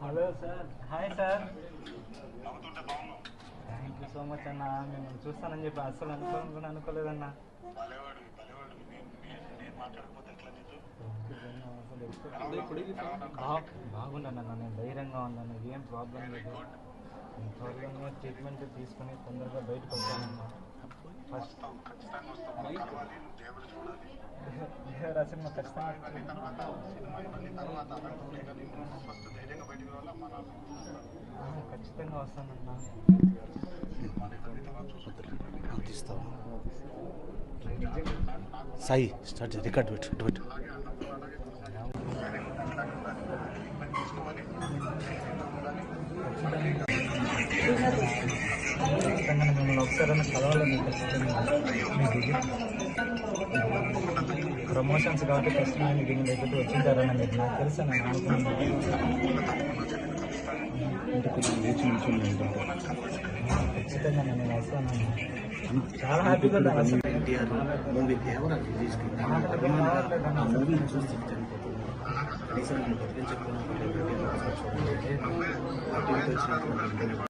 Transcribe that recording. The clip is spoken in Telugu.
Hello sir. Hi sir. Thank you so much అన్న. మేము చూస్తానని చెప్పి అస్సలు అనుకోని అనుకోలేదన్నా. బాగున్నాను అన్న. నేను ధైర్యంగా ఉన్నాను. ఏం ప్రాబ్లం లేదు. ప్రాబ్లం ట్రీట్మెంట్ తీసుకుని తొందరగా బయటకు వచ్చానన్నా. ఫస్ట్ దేవరా సినిమా ఖచ్చితంగా ఖచ్చితంగా వస్తానన్నా. తీస్తావా సాయి స్టార్ట్ రికార్డ్ పెట్టు ఇటు పెట్టు. మిమ్మల్ని కలవాలని ప్రమోషన్స్ కాబట్టి మీకు మీ దగ్గరికి వచ్చింటారని మీకు నాకు తెలుసు నేను అనుకున్నాను. చాలా హ్యాపీగా ఎన్టీఆర్ మూవీ కేవలం రిలీజ్కి ఆ మూవీ కనీసం